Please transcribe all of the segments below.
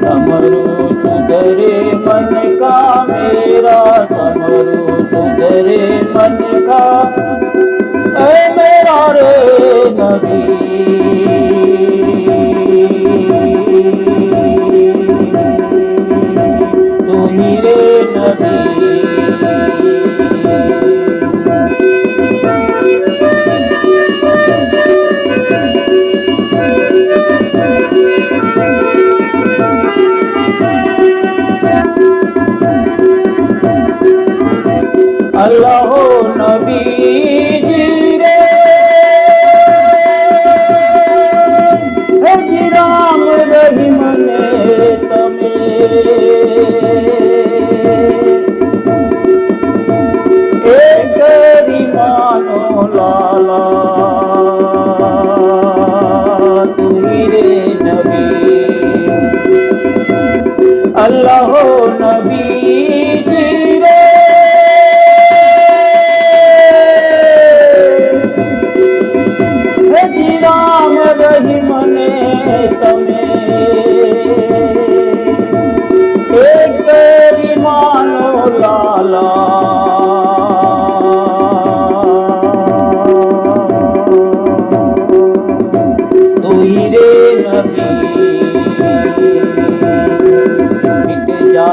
સમરું સુધરે મન કા મેરા સમરું સુધરે મન રે નબી અલ્લાહ નબી રે હજી રામ રહીમ ને તમે એક માનો લાલા તુહી રે નબી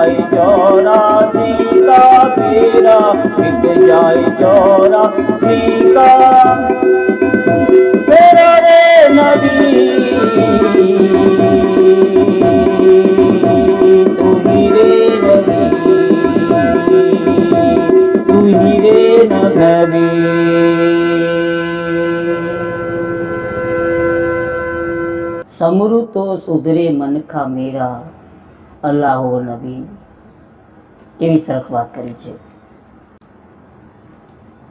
જાય ચોરા સીતા તેરા મિટ જાય ચોરા સીતા તેરા રે નદી તુહી રે નદી. તુહી રે નદી સમૃતો સુધરે મનખા મેરા. અલ્લાહો નબી. કેવી સરસ વાત કરી છે.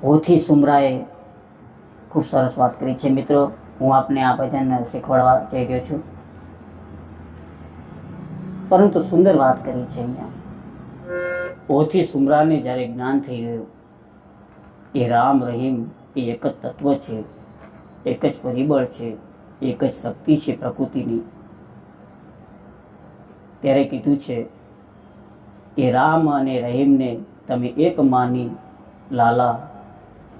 હોથી સુમરાએ ખૂબ સરસ વાત કરી છે. મિત્રો, હું આપને આ ભજન શીખવાડવા જઈ ગયો છું. પરંતુ સુંદર વાત કરી છે અહીંયા. ઓથી સુમરાને જ્યારે જ્ઞાન થઈ ગયું, એ રામ રહીમ એ એક જ તત્વ છે, એક જ પરિબળ છે, એક જ શક્તિ છે પ્રકૃતિની. ત્યારે કીધું છે, એ રામ અને રહીમને તમે એક માની, લાલા,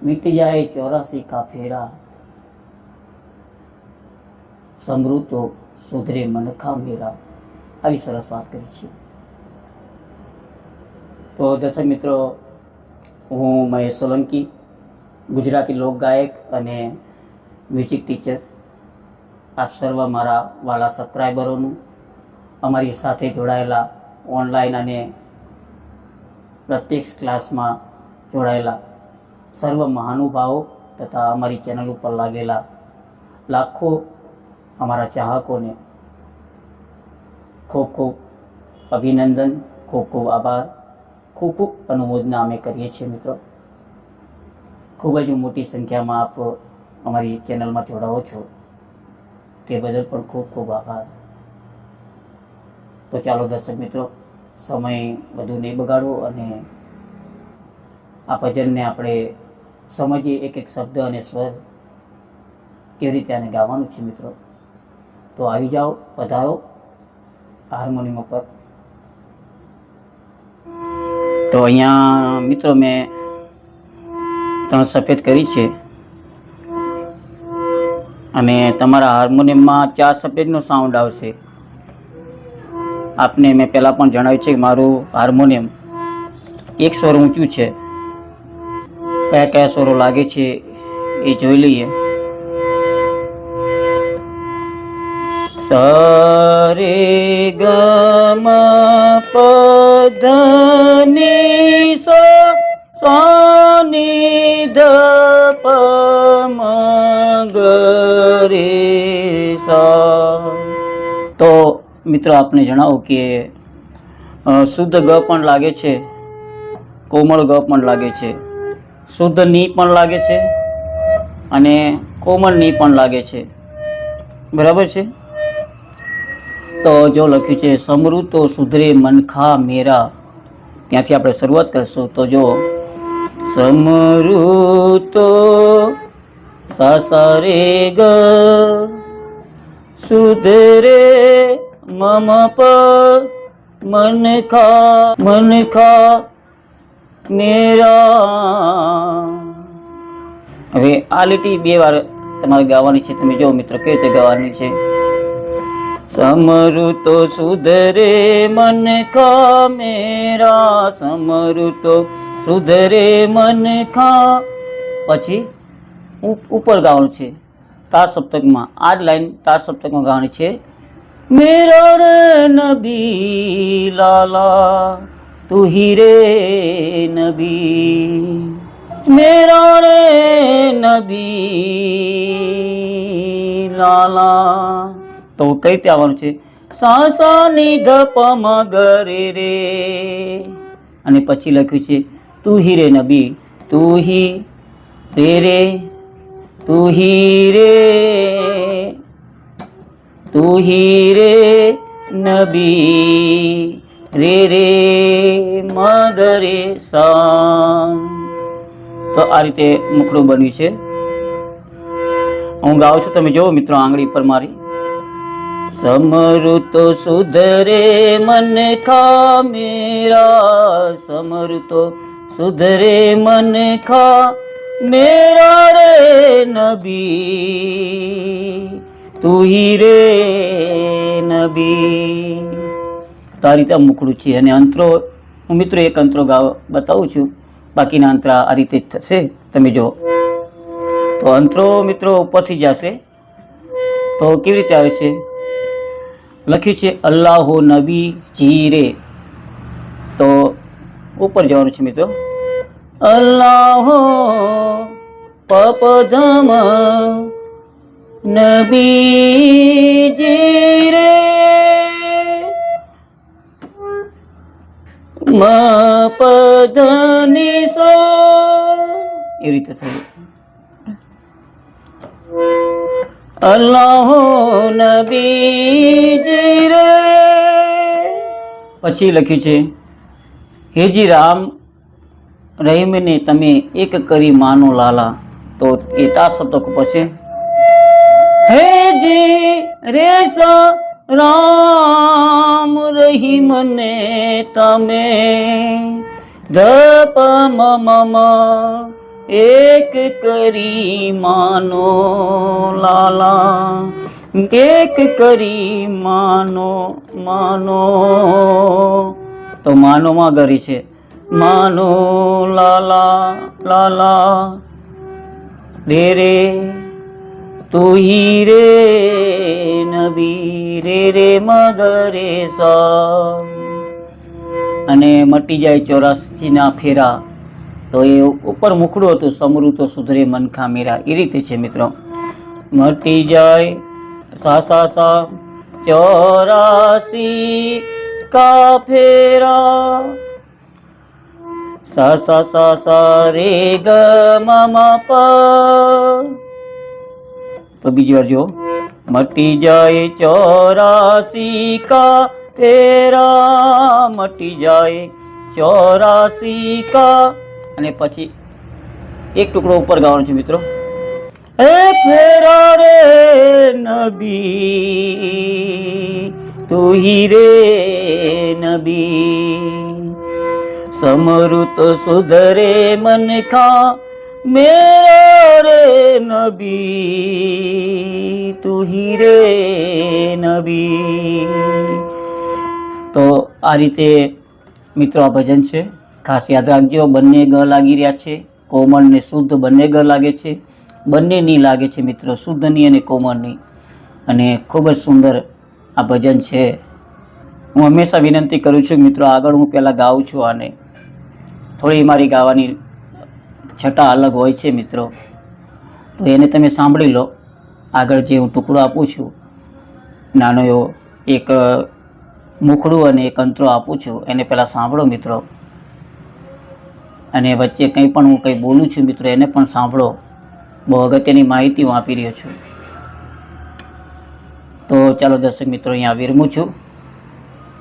મિટ જાય ચોરાસી કા ફેરા. સમૃદ્ધો સુધરે મનખા મેરા. આવી સરસ વાત કરી છે. તો દર્શક મિત્રો, હું મહેશ સોલંકી, ગુજરાતી લોકગાયક અને મ્યુઝિક ટીચર. આપ સર્વ મારા વાલા સબસ્ક્રાઈબરોનું અમારી સાથે જોડાયેલા ઓનલાઈન અને પ્રત્યક્ષ ક્લાસમાં જોડાયેલા સર્વ મહાનુભાવો તથા અમારી ચેનલ ઉપર લાગેલા લાખો અમારા ચાહકોને ખૂબ ખૂબ અભિનંદન, ખૂબ ખૂબ આભાર, ખૂબ ખૂબ અનુમોદના અમે કરીએ છીએ મિત્રો. ખૂબ જ મોટી સંખ્યામાં આપ અમારી ચેનલમાં જોડાઓ છો. તે બદલ પણ ખૂબ ખૂબ આભાર. તો ચાલો દર્શક મિત્રો, સમય વધુ નહીં બગાડવો અને આ ભજનને આપણે સમજીએ એક એક શબ્દ અને સ્વર કેવી રીતે આને ગાવાનું છે મિત્રો. તો આવી જાઓ પધારો હાર્મોનિયમ ઉપર. તો અહીંયા મિત્રો મેં ત્રણ સફેદ કરી છે અને તમારા હાર્મોનિયમમાં ચાર સફેદનો સાઉન્ડ આવશે. આપને મેં પહેલાં પણ જણાવ્યું છે કે મારું હાર્મોનિયમ એક સ્વર ઊંચું છે. કયા કયા સ્વરો લાગે છે એ જોઈ લઈએ. સરે ગમ પધની સો સોની ધ, પ ગરે સા. તો મિત્રો, આપને જણાવો કે શુદ્ધ ગ પણ લાગે છે, કોમળ ગ પણ લાગે છે. શુદ્ધની પણ લાગે છે અને કોમળની પણ લાગે છે. બરાબર છે? તો જો લખ્યું છે સમૃ તો સુધરે મનખા મેરા. ત્યાંથી આપણે શરૂઆત કરશું. તો જો, સમૃતો સાસરે ગ સુધરે મમ પ, મન ખા મન ખા, મેરા. હવે આ લીટી બે વાર તમારે ગાવાની છે. તમે જો મિત્રો કેવી રીતે ગાવાની છે. સમરુ તો સુધરે, મન ખા, મેરા. સમરુ તો સુધરે, મન ખા. પછી ઉપ- ઉપર ગાવાનું છે. તાર સપ્તકમાં. આ જ લાઈન તાર સપ્તકમાં ગાવાની છે. મેરા રે નબી લાલા તું હી રે નબી મેરા રે નબી લાલા તો કઈ રીતે આવવાનું છે સાસા નિધ રે અને પછી લખ્યું છે તું હી રે નબી તું હી રે રે તું હી રે તું હી રે નબી, રે રે મગરે સા તો આ રીતે મુખડું બન્યું છે. હું ગાઉં છું, તમે જુઓ મિત્રો આંગળી પર મારી. સમૃતો સુધરે મન ખા મેરા સમૃતો સુધરે મન ખા મેરા રે નબી. તું હી રે નબી. તો આ રીતે મોકળું છે. અને અંતરો, હું મિત્રો એક અંતરો ગાવ બતાવું છું. બાકીના અંતરા આ રીતે જ થશે. તમે જો તો અંતરો મિત્રો ઉપરથી જશે. તો કેવી રીતે આવે છે? લખ્યું છે, અલ્લાહો નબી જીરે તો ઉપર જવાનું છે મિત્રો. અલ્લાહો પપધમ નબી જીરે મ પધની સો. એ રીતે થયું. અલ્લાહો નબીજી રે પછી લખ્યું છે હેજી રામ, રહીમને તમે એક કરી માનો લાલા. તો એ તા શબ્દ ઉપર છે. હેજી રે સા રામ રહીમને તમે. ધપ મમ એક કરી માનો લાલા. એક કરી માનો માનો. તો માનોમાં ગરી છે. માનો લાલા લાલા. રે રે તું હી રે નબી રે રે મગરે સા અને મટી જાય ચોરાસીના ફેરા, તો એ ઉપર મુખડું હતું સમૃ તો સુધરે મનખા મેરા એ રીતે છે મિત્રો. મટી જાય સા સા સા ચોરાસી કા ફેરા. સા સા સા સા રે ગ મ મ પ તો બીજી વાર જો મટી જાય ચોરાસી કા ફેરા, મટી જાય ચોરાસી કા અને પછી એક ટુકડો ઉપર ગાવાનો છે મિત્રો. એ ફેરા રે નબી, તું હીરે નબી. સમૃત સુધરે મન ખા મેરા રે નબી તું હી રે નબી તો આ રીતે મિત્રો આ ભજન છે. ખાસ યાદ રાખજો, બંને ગ લાગી રહ્યા છે. કોમળ ને શુદ્ધ બંને ગ લાગે છે. બંને ની લાગે છે મિત્રો શુદ્ધની અને કોમળની અને ખૂબ જ સુંદર આ ભજન છે. હું હંમેશા વિનંતી કરું છું મિત્રો, આગળ હું પહેલાં ગાઉં છું આને. થોડી મારી ગાવાની છટા અલગ હોય છે, મિત્રો. તો એને તમે સાંભળી લો. આગળ જે હું ટુકડો આપું છું, નાનો એવો એક મુખડું અને એક અંતરો આપું છું. એને પહેલાં સાંભળો, મિત્રો. અને વચ્ચે કંઈ પણ હું કંઈ બોલું છું, મિત્રો, એને પણ સાંભળો. બહુ અગત્યની માહિતી હું આપી રહ્યો છું. તો ચાલો દર્શક મિત્રો, અહીંયા વિરમું છું.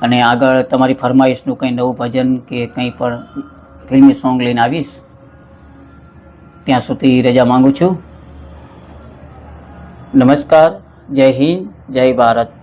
અને આગળ તમારી ફરમાઈશનું કંઈ નવું ભજન કે કંઈ પણ ફિલ્મી સોંગ લઈને આવીશ. ત્યાં સુધી રજા માંગુ છું. નમસ્કાર જય હિન્દ જય ભારત.